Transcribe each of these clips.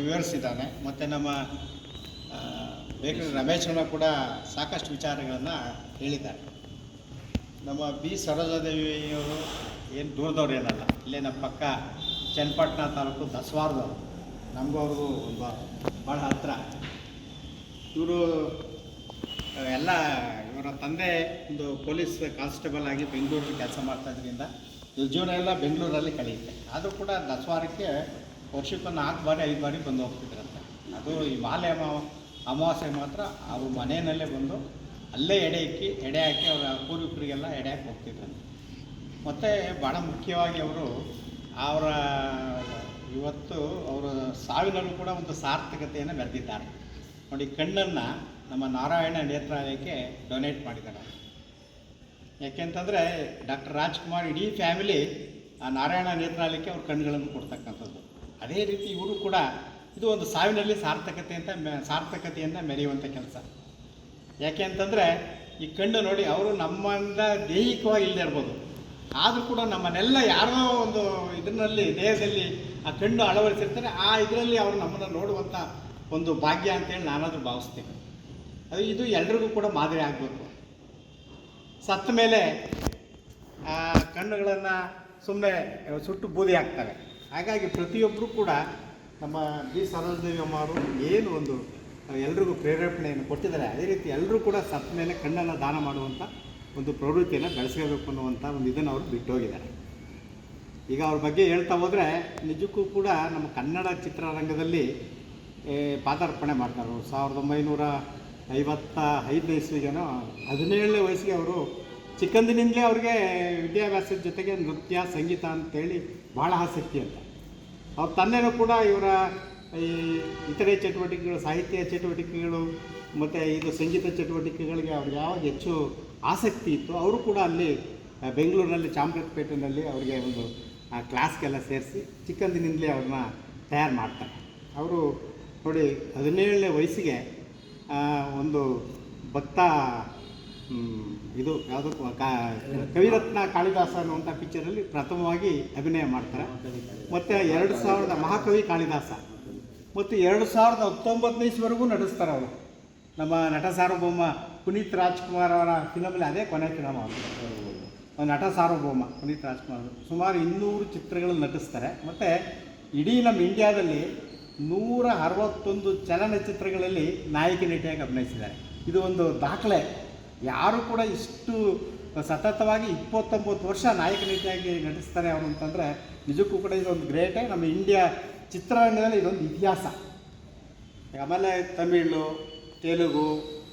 ವಿವರಿಸಿದ್ದಾನೆ. ಮತ್ತು ನಮ್ಮ ಬೇಕರಿ ರಮೇಶಣ್ಣ ಕೂಡ ಸಾಕಷ್ಟು ವಿಚಾರಗಳನ್ನು ಹೇಳಿದ್ದಾರೆ. ನಮ್ಮ ಬಿ. ಸರೋಜಾದೇವಿಯವರು ಏನು ದೂರದವ್ರು ಏನಲ್ಲ. ಇಲ್ಲೇ ನಮ್ಮ ಪಕ್ಕ ಚನ್ನಪಟ್ಟಣ ತಾಲೂಕು ದಸವಾರದವರು ನಮಗೂ ಒಂದು ಭಾಳ ಹತ್ತಿರ ಇವರು ಎಲ್ಲ ಇವರ ತಂದೆ ಒಂದು ಪೊಲೀಸ್ ಕಾನ್ಸ್ಟೇಬಲ್ ಆಗಿ ಬೆಂಗಳೂರಲ್ಲಿ ಕೆಲಸ ಮಾಡ್ತಾ ಇದ್ರಿಂದ ಇವ್ರ ಜೀವನ ಎಲ್ಲ ಬೆಂಗಳೂರಲ್ಲಿ ಕಳೆಯುತ್ತೆ. ಆದರೂ ಕೂಡ ದಸವಾರಕ್ಕೆ ವರ್ಷಕ್ಕೆ ನಾಲ್ಕು ಬಾರಿ, ಐದು ಬಾರಿ ಬಂದು ಹೋಗ್ತಿದ್ರಂತೆ. ಅದು ಈ ಮಾಲೆ ಅಮಾ, ಅಮಾವಾಸ್ಯೆ ಮಾತ್ರ ಅವ್ರ ಮನೆಯಲ್ಲೇ ಬಂದು ಅಲ್ಲೇ ಎಡೆ ಇಕ್ಕಿ, ಎಡೆ ಹಾಕಿ ಅವರ ಪೂರ್ವಿಕರಿಗೆಲ್ಲ ಎಡೆ ಹಾಕಿ ಹೋಗ್ತಿದ್ರಂತೆ. ಮತ್ತು ಭಾಳ ಮುಖ್ಯವಾಗಿ ಅವರು ಅವರ ಇವತ್ತು ಅವರ ಸಾವಿನಲ್ಲೂ ಕೂಡ ಒಂದು ಸಾರ್ಥಕತೆಯನ್ನು ಬೆರೆದಿದ್ದಾರೆ ನೋಡಿ, ಕಣ್ಣನ್ನು ನಮ್ಮ ನಾರಾಯಣ ನೇತ್ರಾಲಯಕ್ಕೆ ಡೊನೇಟ್ ಮಾಡಿದ್ದಾರೆ. ಯಾಕೆಂತಂದರೆ ಡಾಕ್ಟರ್ ರಾಜ್ಕುಮಾರ್ ಇಡೀ ಫ್ಯಾಮಿಲಿ ಆ ನಾರಾಯಣ ನೇತ್ರಾಲಯಕ್ಕೆ ಅವ್ರ ಕಣ್ಣುಗಳನ್ನು ಕೊಡ್ತಕ್ಕಂಥದ್ದು. ಅದೇ ರೀತಿ ಇವರು ಕೂಡ ಇದು ಒಂದು ಸಾವಿನಲ್ಲಿ ಸಾರ್ಥಕತೆ ಅಂತ ಮೆ, ಸಾರ್ಥಕತೆಯನ್ನು ಮೆರೆಯುವಂಥ ಕೆಲಸ. ಯಾಕೆ ಅಂತಂದರೆ ಈ ಕಣ್ಣು ನೋಡಿ ಅವರು ನಮ್ಮಿಂದ ದೈಹಿಕವಾಗಿ ಇಲ್ಲದೆ ಇರ್ಬೋದು. ಆದರೂ ಕೂಡ ನಮ್ಮನ್ನೆಲ್ಲ ಯಾರೋ ಒಂದು ಇದರಲ್ಲಿ, ದೇಹದಲ್ಲಿ ಆ ಕಣ್ಣು ಅಳವಡಿಸಿರ್ತಾರೆ, ಆ ಇದರಲ್ಲಿ ಅವರು ನಮ್ಮನ್ನು ನೋಡುವಂಥ ಒಂದು ಭಾಗ್ಯ ಅಂತೇಳಿ ನಾನಾದರೂ ಭಾವಿಸ್ತೇನೆ. ಅದು ಇದು ಎಲ್ರಿಗೂ ಕೂಡ ಮಾದರಿ ಆಗಬೇಕು. ಸತ್ತ ಮೇಲೆ ಆ ಕಣ್ಣುಗಳನ್ನು ಸುಮ್ಮನೆ ಸುಟ್ಟು ಬೂದಿ ಹಾಕ್ತವೆ ಹಾಗಾಗಿ ಪ್ರತಿಯೊಬ್ಬರೂ ಕೂಡ ನಮ್ಮ ಬಿ ಸರೋಜದೇವಿ ಅಮ್ಮವರು ಏನು ಒಂದು ಎಲ್ರಿಗೂ ಪ್ರೇರೇಪಣೆಯನ್ನು ಕೊಟ್ಟಿದ್ದಾರೆ. ಅದೇ ರೀತಿ ಎಲ್ಲರೂ ಕೂಡ ಸತ್ತ ಮೇಲೆ ಕಣ್ಣನ್ನು ದಾನ ಮಾಡುವಂಥ ಒಂದು ಪ್ರವೃತ್ತಿಯನ್ನು ಬೆಳೆಸ್ಕೋಬೇಕು ಅನ್ನುವಂಥ ಒಂದು ಇದನ್ನು ಅವರು ಬಿಟ್ಟು ಹೋಗಿದ್ದಾರೆ ಈಗ ಅವ್ರ ಬಗ್ಗೆ ಹೇಳ್ತಾ ಹೋದರೆ ನಿಜಕ್ಕೂ ಕೂಡ ನಮ್ಮ ಕನ್ನಡ ಚಿತ್ರರಂಗದಲ್ಲಿ ಪಾದಾರ್ಪಣೆ ಮಾಡ್ತಾರೆ. ಸಾವಿರದ ಒಂಬೈನೂರ ಐವತ್ತ ಐದನೇ ಇಸ್ವಿಗೆನೋ ಹದಿನೇಳನೇ ವಯಸ್ಸಿಗೆ ಅವರು ಚಿಕ್ಕಂದಿನಿಂದಲೇ ಅವ್ರಿಗೆ ವಿದ್ಯಾಭ್ಯಾಸದ ಜೊತೆಗೆ ನೃತ್ಯ, ಸಂಗೀತ ಅಂತೇಳಿ ಭಾಳ ಆಸಕ್ತಿ ಅಂತ. ಅವ್ರ ತಂದೆನೂ ಕೂಡ ಇವರ ಈ ಇತರೆ ಚಟುವಟಿಕೆಗಳು, ಸಾಹಿತ್ಯ ಚಟುವಟಿಕೆಗಳು, ಮತ್ತು ಇದು ಸಂಗೀತ ಚಟುವಟಿಕೆಗಳಿಗೆ ಅವ್ರಿಗೆ ಯಾವಾಗ ಹೆಚ್ಚು ಆಸಕ್ತಿ ಇತ್ತು, ಅವರು ಕೂಡ ಅಲ್ಲಿ ಬೆಂಗಳೂರಿನಲ್ಲಿ ಚಾಮರಾಜಪೇಟೆಯಲ್ಲಿ ಅವರಿಗೆ ಒಂದು ಕ್ಲಾಸ್ಗೆಲ್ಲ ಸೇರಿಸಿ ಚಿಕ್ಕಂದಿನಿಂದಲೇ ಅವ್ರನ್ನ ತಯಾರು ಮಾಡ್ತಾರೆ. ಅವರು ನೋಡಿ, ಹದಿನೇಳನೇ ವಯಸ್ಸಿಗೆ ಒಂದು ಭಕ್ತ ಇದು ಯಾವುದು ಕವಿರತ್ನ ಕಾಳಿದಾಸ ಅನ್ನುವಂಥ ಪಿಕ್ಚರಲ್ಲಿ ಪ್ರಥಮವಾಗಿ ಅಭಿನಯ ಮಾಡ್ತಾರೆ. ಮತ್ತು ಎರಡು ಸಾವಿರದ ಮಹಾಕವಿ ಕಾಳಿದಾಸ. ಮತ್ತು ಎರಡು ಸಾವಿರದ ಹತ್ತೊಂಬತ್ತನೇ ಇಸ್ವರೆಗೂ ನಡೆಸ್ತಾರೆ ಅವರು. ನಮ್ಮ ನಟ ಸಾರ್ವಭೌಮ ಪುನೀತ್ ರಾಜ್ಕುಮಾರ್ ಅವರ ಫಿಲಮಲ್ಲಿ ಅದೇ ಕೊನೆ ಫಿಲಮ್ ಅವರು. ನಟ ಸಾರ್ವಭೌಮ ಪುನೀತ್ ರಾಜ್ಕುಮಾರ್ ಅವರು. ಸುಮಾರು ಇನ್ನೂರು ಚಿತ್ರಗಳಲ್ಲಿ ನಟಿಸ್ತಾರೆ. ಮತ್ತು ಇಡೀ ನಮ್ಮ ಇಂಡಿಯಾದಲ್ಲಿ ನೂರ ಅರವತ್ತೊಂದು ಚಲನಚಿತ್ರಗಳಲ್ಲಿ ನಾಯಕಿ ನಟಿಯಾಗಿ ಅಭಿನಯಿಸಿದ್ದಾರೆ. ಇದು ಒಂದು ದಾಖಲೆ. ಯಾರು ಕೂಡ ಇಷ್ಟು ಸತತವಾಗಿ ಇಪ್ಪತ್ತೊಂಬತ್ತು ವರ್ಷ ನಾಯಕ ನಟಿಯಾಗಿ ನಟಿಸ್ತಾರೆ ಅವರು ಅಂತಂದರೆ ನಿಜಕ್ಕೂ ಕೂಡ ಇದೊಂದು ಗ್ರೇಟೇ. ನಮ್ಮ ಇಂಡಿಯಾ ಚಿತ್ರರಂಗದಲ್ಲಿ ಇದೊಂದು ಇತಿಹಾಸ. ಆಮೇಲೆ ತಮಿಳು, ತೆಲುಗು,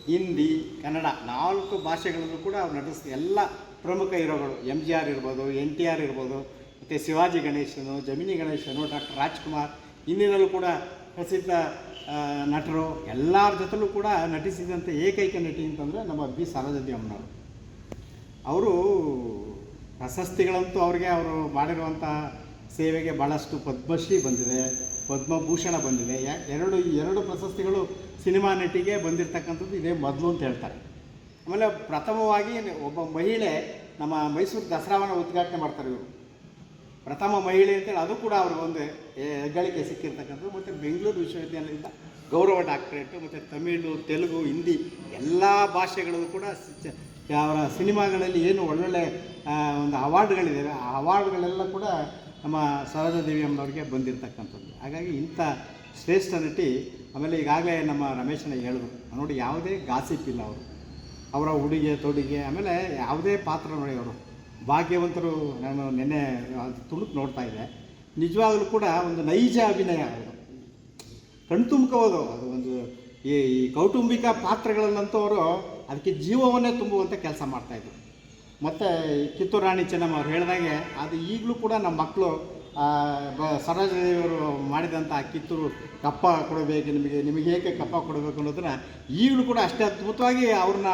ಹಿಂದಿ, ಕನ್ನಡ ನಾಲ್ಕು ಭಾಷೆಗಳಲ್ಲೂ ಕೂಡ ಅವ್ರು ನಟಿಸ್ ಎಲ್ಲ ಪ್ರಮುಖ ಹೀರೋಗಳು ಎಂ ಜಿ ಆರ್ ಇರ್ಬೋದು ಎನ್ ಟಿ ಆರ್ ಇರ್ಬೋದು, ಮತ್ತು ಶಿವಾಜಿ ಗಣೇಶನು, ಜಮಿನಿ ಗಣೇಶನು, ಡಾಕ್ಟರ್ ರಾಜ್ಕುಮಾರ್ ಹಿಂದಿನಲ್ಲೂ ಕೂಡ ಪ್ರಸಿದ್ಧ ನಟರು ಎಲ್ಲರ ಜೊತೆಲೂ ಕೂಡ ನಟಿಸಿದಂಥ ಏಕೈಕ ನಟಿ ಅಂತಂದರೆ ನಮ್ಮ ಬಿ. ಸರೋಜದಿ ಅಮ್ಮನವರು. ಅವರು ಪ್ರಶಸ್ತಿಗಳಂತೂ ಅವ್ರಿಗೆ ಅವರು ಮಾಡಿರುವಂಥ ಸೇವೆಗೆ ಭಾಳಷ್ಟು ಪದ್ಮಶ್ರೀ ಬಂದಿದೆ, ಪದ್ಮಭೂಷಣ ಬಂದಿದೆ. ಎರಡು ಎರಡು ಪ್ರಶಸ್ತಿಗಳು ಸಿನಿಮಾ ನಟಿಗೆ ಬಂದಿರತಕ್ಕಂಥದ್ದು ಇದೇ ಮೊದಲು ಅಂತ ಹೇಳ್ತಾರೆ. ಆಮೇಲೆ ಪ್ರಥಮವಾಗಿ ಒಬ್ಬ ಮಹಿಳೆ ನಮ್ಮ ಮೈಸೂರು ದಸರಾವನ್ನು ಉದ್ಘಾಟನೆ ಮಾಡ್ತಾರೆ ಇವರು. ಪ್ರಥಮ ಮಹಿಳೆ ಅಂತೇಳಿ ಅದು ಕೂಡ ಅವ್ರಿಗೊಂದು ಹೆಗ್ಗಳಿಕೆ ಸಿಕ್ಕಿರ್ತಕ್ಕಂಥದ್ದು. ಮತ್ತು ಬೆಂಗಳೂರು ವಿಶ್ವವಿದ್ಯಾಲಯದಿಂದ ಗೌರವ ಡಾಕ್ಟ್ರೇಟು, ಮತ್ತು ತಮಿಳು, ತೆಲುಗು, ಹಿಂದಿ ಎಲ್ಲ ಭಾಷೆಗಳಲ್ಲೂ ಕೂಡ ಅವರ ಸಿನಿಮಾಗಳಲ್ಲಿ ಏನು ಒಳ್ಳೊಳ್ಳೆ ಒಂದು ಅವಾರ್ಡ್ಗಳಿದ್ದಾವೆ ಆ ಅವಾರ್ಡ್ಗಳೆಲ್ಲ ಕೂಡ ನಮ್ಮ ಸರೋಜಾದೇವಿ ಅಮ್ಮನವ್ರಿಗೆ ಬಂದಿರತಕ್ಕಂಥದ್ದು. ಹಾಗಾಗಿ ಇಂಥ ಶ್ರೇಷ್ಠ ನಟಿ ಆಮೇಲೆ ಈಗಾಗಲೇ ನಮ್ಮ ರಮೇಶನ ಹೇಳಿದ್ರು. ನೋಡಿ, ಯಾವುದೇ ಗಾಸಿಪ್ ಇಲ್ಲ ಅವರು. ಅವರ ಉಡುಗೆ, ತೊಡುಗೆ, ಆಮೇಲೆ ಯಾವುದೇ ಪಾತ್ರ ನೋಡಿ ಅವರು. ಭಾಗ್ಯವಂತರು ನಾನು ನಿನ್ನೆ ತುಣುಕು ನೋಡ್ತಾ ಇದ್ದೆ. ನಿಜವಾಗಲೂ ಕೂಡ ಒಂದು ನೈಜ ಅಭಿನಯ ಅದು. ಅದು ಒಂದು ಈ ಈ ಕೌಟುಂಬಿಕ ಪಾತ್ರಗಳಲ್ಲಂಥವರು ಅದಕ್ಕೆ ಜೀವವನ್ನೇ ತುಂಬುವಂಥ ಕೆಲಸ ಮಾಡ್ತಾಯಿದ್ರು ಮತ್ತು ಕಿತ್ತೂರು ರಾಣಿ ಚೆನ್ನಮ್ಮ ಅವ್ರು ಹೇಳಿದಾಗೆ, ಅದು ಈಗಲೂ ಕೂಡ ನಮ್ಮ ಮಕ್ಕಳು ಬ ಸರೋಜದೇವಿಯವರು ಮಾಡಿದಂಥ ಕಿತ್ತೂರು ಕಪ್ಪ ಕೊಡಬೇಕು, ನಿಮಗೆ ನಿಮಗೆ ಹೇಗೆ ಕಪ್ಪ ಕೊಡಬೇಕು ಅನ್ನೋದನ್ನ ಈಗಲೂ ಕೂಡ ಅಷ್ಟೇ ಅದ್ಭುತವಾಗಿ ಅವ್ರನ್ನ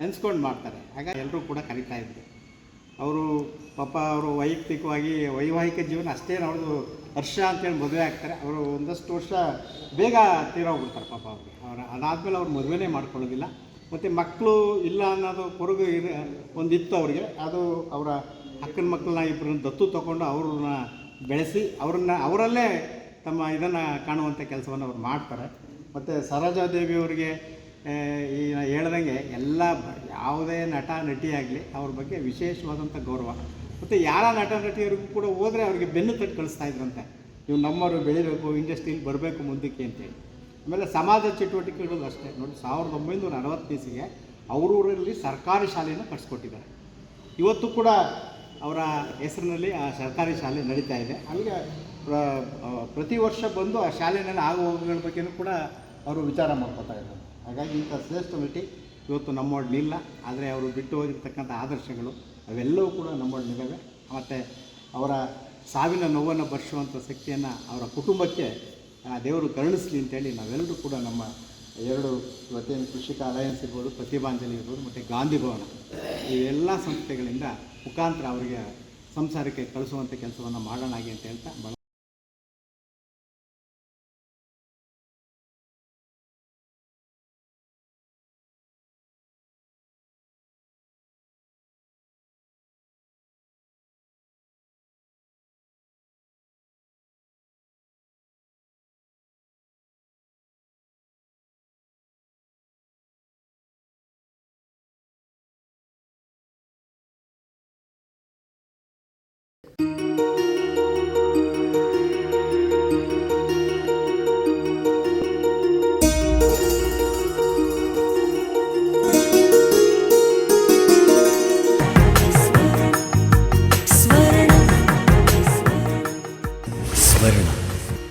ನೆನೆಸ್ಕೊಂಡು ಮಾಡ್ತಾರೆ. ಹಾಗಾಗಿ ಎಲ್ಲರೂ ಕೂಡ ಕರಿತಾ ಇದ್ರು. ಅವರು ಪಾಪ ಅವರು ವೈಯಕ್ತಿಕವಾಗಿ ವೈವಾಹಿಕ ಜೀವನ ಅಷ್ಟೇ ಅವ್ರದ್ದು ವರ್ಷ ಅಂತೇಳಿ ಮದುವೆ ಆಗ್ತಾರೆ. ಅವರು ಒಂದಷ್ಟು ವರ್ಷ ಬೇಗ ತೀರೋಗ್ಬಿಡ್ತಾರೆ ಪಾಪ ಅವ್ರಿಗೆ. ಅವ್ರು ಅದಾದಮೇಲೆ ಅವ್ರು ಮದುವೆನೇ ಮಾಡ್ಕೊಳ್ಳೋದಿಲ್ಲ. ಮತ್ತು ಮಕ್ಕಳು ಇಲ್ಲ ಅನ್ನೋದು ಕೊರಗು ಇರ ಒಂದಿತ್ತು ಅವರಿಗೆ. ಅದು ಅವರ ಅಕ್ಕನ ಮಕ್ಕಳನ್ನ ಇಬ್ಬರನ್ನ ದತ್ತು ತಗೊಂಡು ಅವ್ರನ್ನ ಬೆಳೆಸಿ ಅವ್ರನ್ನ ಅವರಲ್ಲೇ ತಮ್ಮ ಇದನ್ನು ಕಾಣುವಂಥ ಕೆಲಸವನ್ನು ಅವ್ರು ಮಾಡ್ತಾರೆ. ಮತ್ತು ಸರೋಜಾದೇವಿ ಅವರಿಗೆ ಆ, ಈ ಹೇಳ್ದಂಗೆ ಎಲ್ಲ ಯಾವುದೇ ನಟ ನಟಿಯಾಗಲಿ ಅವ್ರ ಬಗ್ಗೆ ವಿಶೇಷವಾದಂಥ ಗೌರವ. ಮತ್ತು ಯಾರ ನಟ ನಟಿಯರಿಗೂ ಕೂಡ ಹೋದರೆ ಅವ್ರಿಗೆ ಬೆನ್ನು ತಟ್ಟು ಕಳಿಸ್ತಾ ಇದ್ರಂತೆ. ನೀವು ನಮ್ಮವರು ಬೆಳಿಬೇಕು ಇಂಡಸ್ಟ್ರೀಲಿ ಬರಬೇಕು ಮುಂದಕ್ಕೆ ಅಂತೇಳಿ. ಆಮೇಲೆ ಸಮಾಜ ಚಟುವಟಿಕೆಗಳು ಅಷ್ಟೇ. ನೋಡಿ, ಸಾವಿರದ ಒಂಬೈನೂರ ಅರವತ್ತೈಸಿಗೆ ಅವರೂರಲ್ಲಿ ಸರ್ಕಾರಿ ಶಾಲೆಯನ್ನು ಕಟ್ಸ್ಕೊಟ್ಟಿದ್ದಾರೆ. ಇವತ್ತು ಕೂಡ ಅವರ ಹೆಸರಿನಲ್ಲಿ ಆ ಸರ್ಕಾರಿ ಶಾಲೆ ನಡೀತಾ ಇದೆ. ಅಲ್ಲಿಗೆ ಪ್ರ- ಪ್ರತಿ ವರ್ಷ ಬಂದು ಆ ಶಾಲೆಯಲ್ಲಿ ಆಗುವ ಹೋಗುಗಳ ಬಗ್ಗೆನೂ ಕೂಡ ಅವರು ವಿಚಾರ ಮಾಡ್ಕೋತಾ ಇದ್ದಾರೆ. ಹಾಗಾಗಿ ಇಂಥ ಶ್ರೇಷ್ಠ ನಟಿ ಇವತ್ತು ನಮ್ಮೊಡನಿಲ್ಲ ಆದರೆ ಅವರು ಬಿಟ್ಟು ಹೋಗಿರ್ತಕ್ಕಂಥ ಆದರ್ಶಗಳು, ಅವೆಲ್ಲವೂ ಕೂಡ ನಮ್ಮೊಡನಿದ್ದಾವೆ ಮತ್ತು ಅವರ ಸಾವಿನ ನೋವನ್ನು ಭರಿಸುವಂಥ ಶಕ್ತಿಯನ್ನು ಅವರ ಕುಟುಂಬಕ್ಕೆ ದೇವರು ಕರುಣಿಸಲಿ ಅಂತೇಳಿ ನಾವೆಲ್ಲರೂ ಕೂಡ ನಮ್ಮ ಎರಡು ಇವತ್ತೇನು ಕೃಷಿಕ ಅಲಯನ್ಸ್ ಇರ್ಬೋದು, ಪ್ರತಿಭಾಂಜಲಿ ಇರ್ಬೋದು, ಮತ್ತು ಗಾಂಧಿ ಭವನ ಇವೆಲ್ಲ ಸಂಸ್ಥೆಗಳಿಂದ ಮುಖಾಂತರ ಅವರಿಗೆ ಸಂಸಾರಕ್ಕೆ ಕಳಿಸುವಂಥ ಕೆಲಸವನ್ನು ಮಾಡೋಣಾಗಿ ಅಂತ ಹೇಳ್ತಾ